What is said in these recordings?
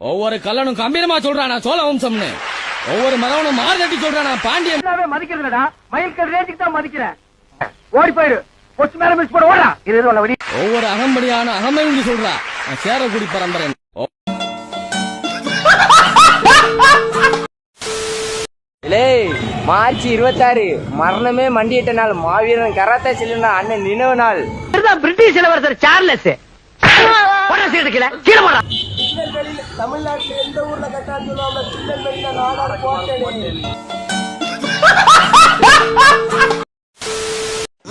ஒவ்வொரு கல்லனும் கம்பீரமா சொல்றானா சோழ வம்சம்னு. ஒவ்வொரு மரவனும் மார்கட்டி சொல்றானா பாண்டியன். மதிக்கிறதுலடா மயில்கல் ரேஞ்சுக்கு தான் மதிக்கிறேன். ஓடி போயிடு. கொச்சு மேல மிஸ் போட ஓடா இது எதுவும் இல்ல, வெடி. ஒவ்வொரு அகம்படியான அகமைந்து சொல்றா. நான் சேரக்குடி பரம்பரை மார்ச் இருபத்தாறு. மரணமே மண்டியிட்ட நாள். மாவீரன் கராத்தே செல்லுனா அண்ணன் நினைவு நாள். பிரிட்டிஷ் இளவரசர் சார்லஸ் போடா சீட்டு கீழே கீழே போடா தமிழ்நாட்டில் எந்த ஊர்ல கட்டான்னு சொல்லுவாங்க திருநெல்வேலியில நாடார் கோட்டை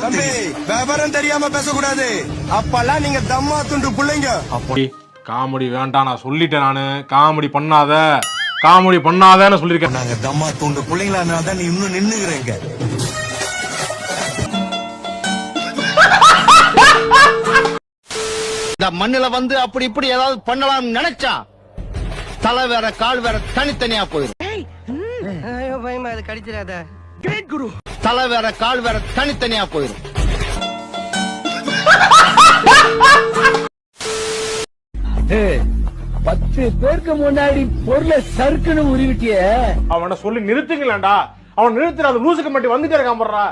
தம்பி விவரம் தெரியாம பேசக்கூடாது. அப்பெல்லாம் நீங்க தம்மா துண்டு பிள்ளைங்க. அப்படி காமெடி வேண்டாம் நான் சொல்லிட்டேன் நானு. காமெடி பண்ணாத. காமெடி பண்ணாதன்னு சொல்லியிருக்கேன். நாங்க தம்மா துண்டு பிள்ளைங்களா தான் நீ இன்னும் நின்னுகிறேங்க இந்த மண்ணுல வந்து அப்படி இப்படி ஏதாவது பண்ணலாம்னு நினைச்சா தலை வேற கால் வேற தனித்தனியா போயிடும் பயமா அது கடிச்சிடாத. தலை வேற கால் வேற தனித்தனியா போயிடும் பத்து பேருக்கு முன்னாடி பொருளை சறுக்குன்னு உருவிட்டிய. அவனை சொல்லி நிறுத்துங்களேன்டா. அவன் நிறுத்துற அது லூசுக்கு மட்டும் வந்துட்டே இருக்கான் போடுறா.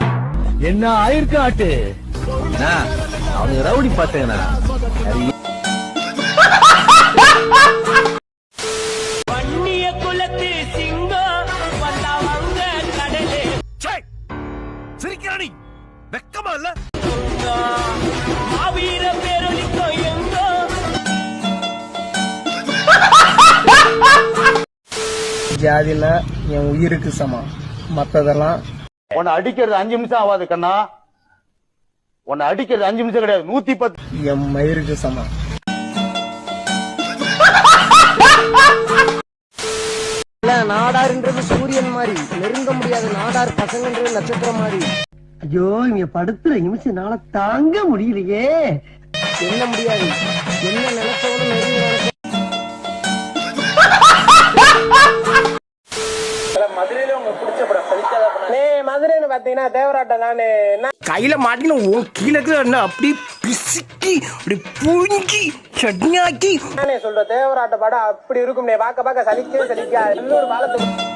என்ன ஆயிருக்கு ஆட்டு? அவங்க ரவுடி பார்த்தேங்கண்ணா வெக்கமா இல்ல? ஜாதினா என் உயிருக்கு சமம். மத்ததெல்லாம் உன்னை அடிக்கிறது அஞ்சு நிமிஷம் ஆகாது கண்ணா. உன்னை அடிக்கிறது அஞ்சு நிமிஷம் கிடையாது. நூத்தி பத்து என் மயிருக்கு சமம். நாடாருன்றது சூரியன் மாதிரி. நெருங்க முடியாத நாடார் பசங்கன்றது நட்சத்திரம் மாதிரி. ஐயோ இங்க படுத்துற நிமிஷம் நாள தாங்க முடியலையே. என்ன முடியாது? என்ன நினைச்சவனும் மதுரைன்னு பாத்தீங்கன்னா தேவராட்டம் நானு கையில மாட்டின உன் கீழே அப்படி பிசுக்கி அப்படி புழுங்கி சட்னியாக்கி. நானே சொல்ற தேவராட்ட படம் அப்படி இருக்கும். பாக்க பாக்க சலிக்கவே சலிக்கா இன்னொரு பாலத்துக்கு